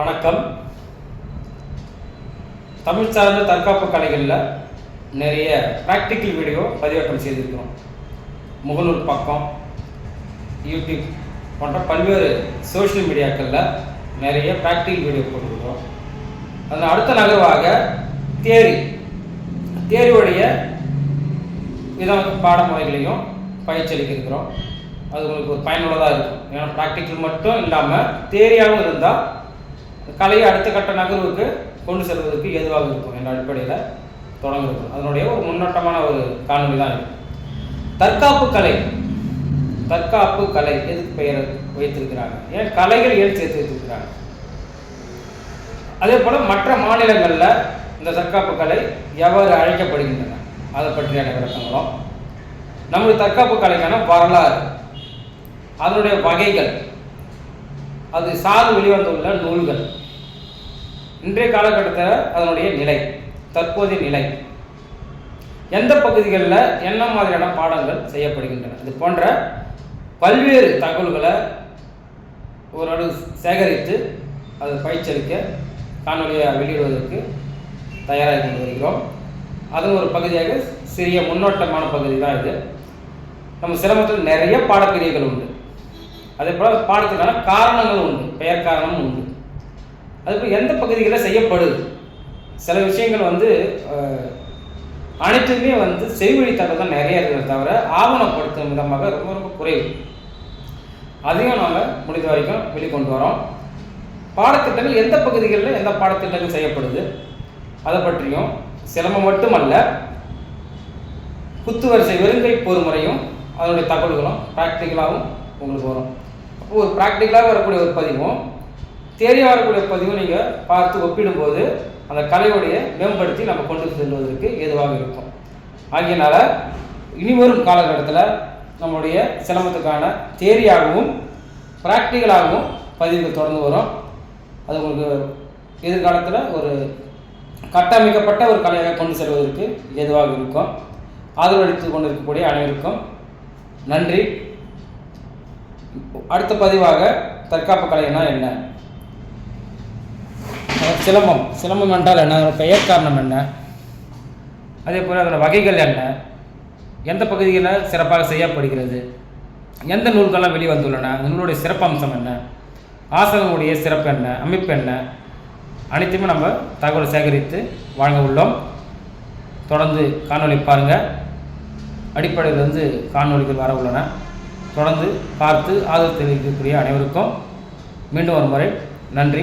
வணக்கம். தமிழ் சார்ந்த தற்காப்பு கலைகளில் நிறைய ப்ராக்டிக்கல் வீடியோ பதிவேற்றம் செய்திருக்கிறோம். முகநூல் பக்கம் யூடியூப் போன்ற பல்வேறு சோஷியல் மீடியாக்களில் நிறைய ப்ராக்டிக்கல் வீடியோ போட்டுருக்கிறோம். அதில் அடுத்த நகர்வாக தேரி. தேரியுடைய விதம் பாடமுறைகளையும் பயிற்சி அளிக்க அது உங்களுக்கு ஒரு பயனுள்ளதாக இருக்கும். ஏன்னா ப்ராக்டிக்கல் மட்டும் இல்லாமல் தேரியாகவும் இருந்தால் கலையை அடுத்த கட்ட நகர்வுக்கு கொண்டு செல்வதற்கு ஏதுவாக இருக்கும் என்ற அடிப்படையில் தொடங்கிருக்கும் அதனுடைய ஒரு முன்னோட்டமான ஒரு காணொலி தான் இது. தற்காப்பு கலை. தற்காப்பு கலை எதுக்கு பெயர் வைத்திருக்கிறாங்க? ஏன் கலைகள் ஏன் சேர்த்து வைத்திருக்கிறாங்க? அதே போல் மற்ற மாநிலங்களில் இந்த தற்காப்பு கலை எவ்வாறு அழைக்கப்படுகின்றன? அதை பற்றியான விளக்கங்களும். நம்முடைய தற்காப்பு கலைக்கான வரலாறு. அதனுடைய வகைகள். அது சார்ந்து வெளிவந்துள்ள நூல்கள். இன்றைய காலகட்டத்தில் அதனுடைய நிலை தற்போதைய நிலை. எந்த பகுதிகளில் என்ன மாதிரியான பாடங்கள் செய்யப்படுகின்றன? இது போன்ற பல்வேறு தகவல்களை ஓரளவு சேகரித்து அதை பயிற்சியளிக்க காணொலியை வெளியிடுவதற்கு தயாராக கொண்டு வருகிறோம். அதன் ஒரு பகுதியாக சிறிய முன்னோட்டமான பகுதி தான் இது. நம்ம சிரமத்தில் நிறைய பாடப்பிரிவுகள் உண்டு. அதே போல் பாடத்துக்கான காரணங்களும் உண்டு பெயர் காரணமும் உண்டு. அதுபோல் எந்த பகுதிகளில் செய்யப்படுது? சில விஷயங்கள் வந்து அனைத்துமே வந்து செய்வழி தகவல் தான் நிறைய இருக்கிறத தவிர ஆவணப்படுத்தும் விதமாக ரொம்ப ரொம்ப குறைவு. அதையும் நாங்கள் முடிந்த வரைக்கும் வெளிக்கொண்டு வரோம். பாடத்திட்டங்கள் எந்த பகுதிகளில் எந்த பாடத்திட்டங்கள் செய்யப்படுது? அதை பற்றியும் சிரமம் மட்டுமல்ல குத்துவரிசை வெறுங்கை பொறுமுறையும் அதனுடைய தகவல்களும் ப்ராக்டிக்கலாகவும் உங்களுக்கு வரும். ஒரு ப்ராக்டிக்கலாக வரக்கூடிய ஒரு பதிவும் தேரியாக வரக்கூடிய பதிவும் நீங்கள் பார்த்து ஒப்பிடும்போது அந்த கலையுடைய மேம்படுத்தி நம்ம கொண்டு செல்வதற்கு ஏதுவாக இருக்கும். ஆகையினால் இனி வரும் காலகட்டத்தில் நம்முடைய சிரமத்துக்கான தேரியாகவும் ப்ராக்டிக்கலாகவும் பதிவுகள் தொடர்ந்து வரும். அது உங்களுக்கு எதிர்காலத்தில் ஒரு கட்டமைக்கப்பட்ட ஒரு கலையாக கொண்டு செல்வதற்கு ஏதுவாக இருக்கும். ஆதரவளித்து கொண்டிருக்கக்கூடிய அனைவருக்கும் நன்றி. அடுத்த பதிவாக தற்காப்பு கலைனா என்ன? சிலம்பம். சிலம்பம் என்றால் என்ன? பெயர் காரணம் என்ன? அதே போல் அதோட வகைகள் என்ன? எந்த பகுதிகளில் சிறப்பாக செய்யப்படுகிறது? எந்த நூல்கள்லாம் வெளிவந்துள்ளன அந்த நூலுடைய சிறப்பம்சம் என்ன? ஆசனங்களுடைய சிறப்பு என்ன? அமைப்பு என்ன? அனைத்தையுமே நம்ம தகவல் சேகரித்து வழங்க உள்ளோம். தொடர்ந்து காணொலி பாருங்கள் அடிப்படையில் வந்து காணொளிகள் வர உள்ளன. தொடர்ந்து பார்த்து ஆதரவு தெரிவிக்கக்கூடிய அனைவருக்கும் மீண்டும் ஒரு முறை நன்றி.